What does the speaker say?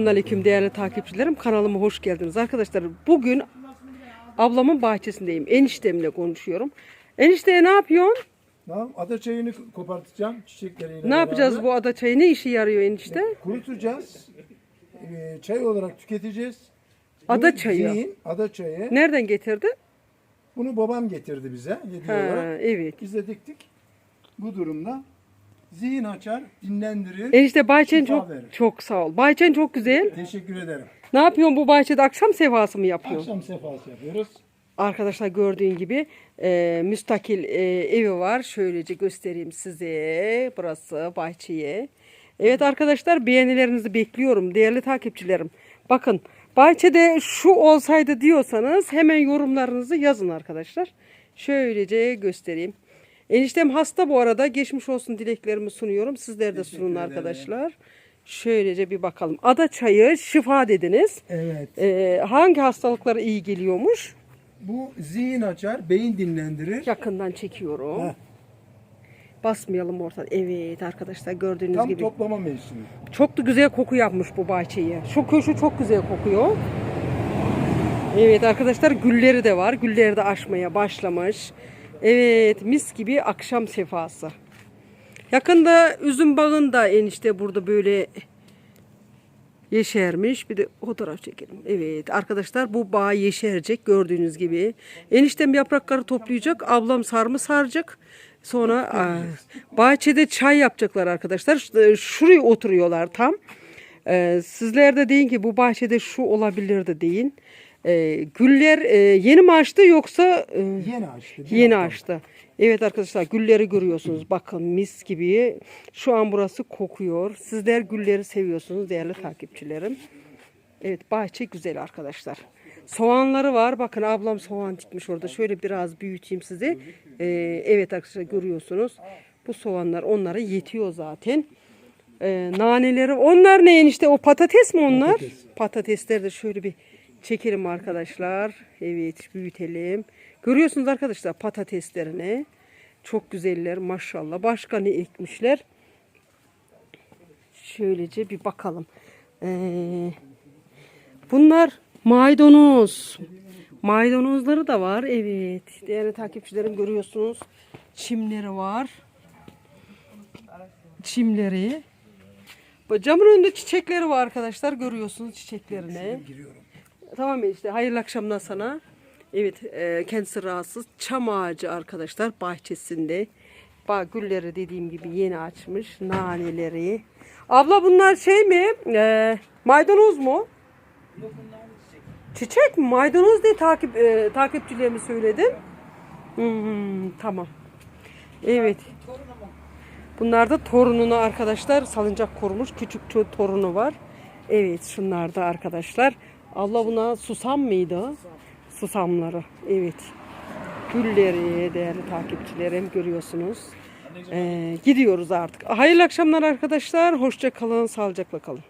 Selamünaleyküm değerli takipçilerim. Kanalıma hoş geldiniz. Arkadaşlar bugün ablamın bahçesindeyim. Eniştemle konuşuyorum. Enişte ne yapıyorsun? Tamam, ada çayını kopartacağım çiçekleriyle Ne yapacağız beraber. bu ada çayı? Ne işe yarıyor enişte? Kurutacağız. Ee, çay olarak tüketeceğiz. Ada Bu çayı. Zihin, ada çayı. Nereden getirdin? Bunu babam getirdi bize hediye Ha, olarak. evet. Biz de diktik. Bu durumda zihin açar, dinlendirir. Enişte bahçen Şifa çok verir. çok sağ ol. Bahçen çok güzel. Teşekkür ederim. Ne yapıyorsun bu bahçede? Akşam sefası mı yapıyorsun? Akşam sefası yapıyoruz. Arkadaşlar gördüğün gibi e, müstakil e, evi var. Şöylece göstereyim size. Burası bahçeye. Evet arkadaşlar beğenilerinizi bekliyorum değerli takipçilerim. Bakın bahçede şu olsaydı diyorsanız hemen yorumlarınızı yazın arkadaşlar. Şöylece göstereyim. Eniştem hasta bu arada. Geçmiş olsun dileklerimi sunuyorum. Sizler de sunun arkadaşlar. Şöylece bir bakalım. Ada çayı şifa dediniz. Evet. E, hangi hastalıklara iyi geliyormuş? Bu zihin açar, beyin dinlendirir. Yakından çekiyorum. Heh. Basmayalım ortadan. Evet arkadaşlar gördüğünüz Tam gibi. toplama mevsimi. Çok da güzel koku yapmış bu bahçeyi. Şu köşü çok güzel kokuyor. Evet arkadaşlar gülleri de var. Gülleri de açmaya başlamış. Evet mis gibi akşam sefası. Yakında üzüm bağında enişte burada böyle yeşermiş. Bir de fotoğraf çekelim. Evet arkadaşlar bu bağ yeşerecek gördüğünüz gibi. Eniştem yaprakları toplayacak. Ablam sarma saracak. Sonra bahçede çay yapacaklar arkadaşlar. Ş- Şuraya oturuyorlar tam. Ee, sizler de deyin ki bu bahçede şu olabilir de deyin. Ee, güller e, yeni mi açtı yoksa e, Yeni açtı. bir Yeni hafta. açtı. Evet arkadaşlar gülleri görüyorsunuz. Bakın mis gibi. Şu an burası kokuyor. Sizler gülleri seviyorsunuz değerli takipçilerim. Evet bahçe güzel arkadaşlar. Soğanları var. Bakın ablam soğan dikmiş orada. Şöyle biraz büyüteyim size. Ee, evet arkadaşlar görüyorsunuz. Bu soğanlar onlara yetiyor zaten. Ee, naneleri onlar ne enişte o patates mi onlar? Patates. Patatesleri de şöyle bir çekelim arkadaşlar. Evet büyütelim. Görüyorsunuz arkadaşlar patateslerini. Çok güzeller maşallah. Başka ne ekmişler? Şöylece bir bakalım. Ee, bunlar maydanoz. Maydanozları da var. Evet. Değerli takipçilerim görüyorsunuz. Çimleri var. Çimleri. Camın önünde çiçekleri var arkadaşlar. Görüyorsunuz çiçeklerini. Giriyorum. Tamam işte hayırlı akşamlar sana. Evet e, kendisi rahatsız. Çam ağacı arkadaşlar bahçesinde. Bak gülleri dediğim gibi yeni açmış. Naneleri. Abla bunlar şey mi? E, maydanoz mu? Çiçek mi? Maydanoz diye takip e, takipçilerime söyledin. Hmm, tamam. Evet. Bunlar da torununu arkadaşlar salıncak kurmuş. Küçük torunu var. Evet şunlar da arkadaşlar. Allah buna susam mıydı? Susamları. Evet. Gülleri değerli takipçilerim görüyorsunuz. Ee, gidiyoruz artık. Hayırlı akşamlar arkadaşlar. Hoşça kalın. Sağlıcakla kalın.